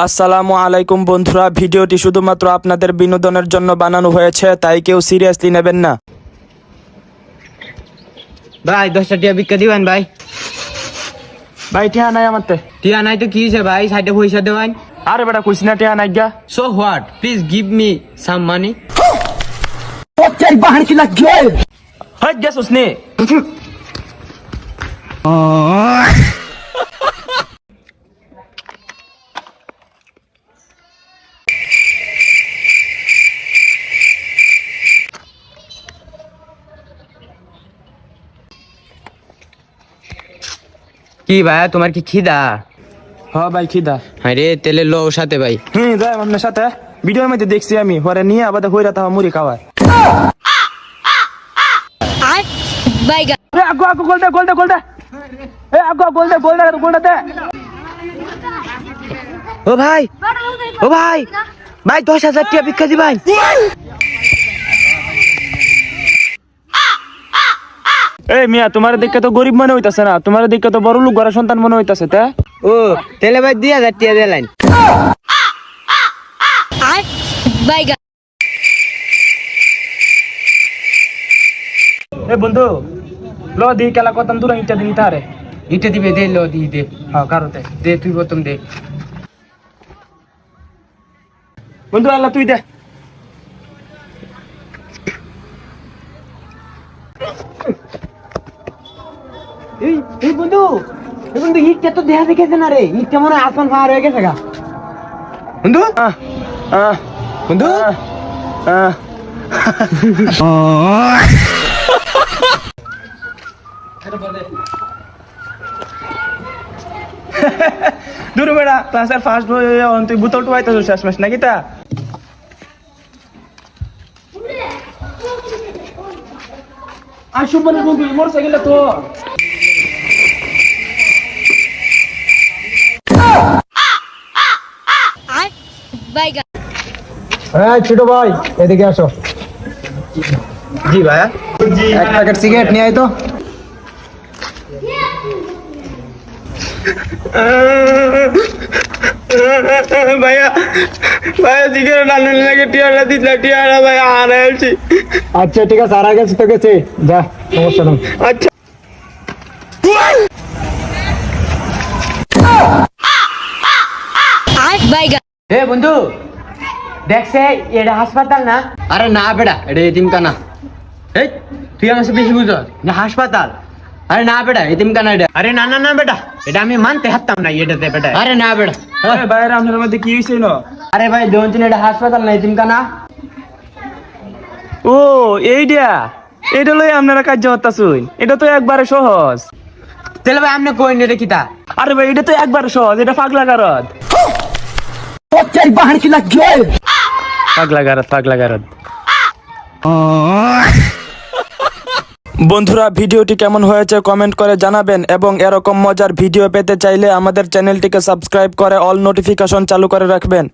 আসসালামু আলাইকুম বন্ধুরা ভিডিওটি শুধুমাত্র আপনাদের বিনোদনের জন্য বানানো হয়েছে তাই কেউ সিরিয়াসলি নেবেন না। ভাই দশটা টিয়া বিক্কা দিবেন ভাই? ভাই টিয়া নাই আমার টিয়া নাই তো কি হয়েছে ভাই? সাইডে পয়সা দেবেন আরে বেটা কইস না টিয়া নাই গা। So what please give me some money high গেছস নে। কি ভাই তোমার কি খিদা? হ ভাই খিদা। হ্যাঁ রে তেলে লো সাথে ভাই। হুম যাই আপনার সাথে। ভিডিওর মধ্যে দেখছি আমি পরে নিয়ে আবার হইরা তাহা মুড়ি খাওয়ায়। আর বাইগা এ আগো আগো গোল দে গোল দে গোল দে। এ আগো গোল দে গোল দে গোল দে ও ভাই ও ভাই ভাই দশ হাজার টিয়া বিক্কা দিবেন এই মিয়া তোমার দেখে তো গরিব মনে হইতাছে না তোমার দেখে তো বড় লোক ঘরের সন্তান মনে হইতাছে তে? ও তেলে ভাই দুই হাজার টিয়া দিলেন এ বন্ধু লো দি কেলা কতন দূর ইটা দিনি তারে ইটে দিবে দে লো দি দে। হ্যাঁ কারোতে দে তুই প্রথম দে। বন্ধু আল্লাহ তুই দে। এই এই বন্ধু এই বন্ধু ইটটা তো দেয়া দেখেছে না রে ইটটা মনে হয় আসমান ফায়ার হয়ে গেছে গা বন্ধু বন্ধু দূর বেড়া ক্লাসের ফার্স্ট বই তুই বুতল টুয়াইতে শেষ মাস নাকি তা আর সুমনের বন্ধু মোটর তো আর বাইগা হ্যাঁ ছোট ভাই এদিকে আসো। জি ভাইয়া। এক প্যাকেট সিগারেট নিয়ে আয় তো। ভাইয়া ভাইয়া সিগারেট আনলে লাগে টিয়ারা দিস টিয়ারা ভাইয়া হারাইছি আচ্ছা ঠিক আছে আর গেছে তো গেছে। যা সমস্যা নেই। আচ্ছা। আর বন্ধু দেখছে এটা হাসপাতাল না? আরে না বেটা এটা এতিমখানা। এই তুই আমার বেশি বুঝো? না হাসপাতাল। আরে না বেটা এতিমখানা এটা। আরে না না না বেটা এটা আমি মানতে হারতাম না এটাতে বেটা। আরে না বেটা। আরে ভাইয়ের আপনার মধ্যে কি হয়েছে না আরে ভাই দেখুন এটা হাসপাতাল না এতিমখানা? ও এইটা এটা লই আপনারা কাজ করতেছুন। এটা তো একবারে সহজ। তাহলে ভাই আপনি কই নে কিতা আরে ভাই এটা তো একবারে সহজ এটা পাগলা গারদ। পাগলা গারদ পাগলা গারদ। বন্ধুরা, ভিডিওটি কেমন হয়েছে কমেন্ট করে জানাবেন এবং এরকম মজার ভিডিও পেতে চাইলে আমাদের চ্যানেলটিকে সাবস্ক্রাইব করে অল নোটিফিকেশন চালু করে রাখবেন।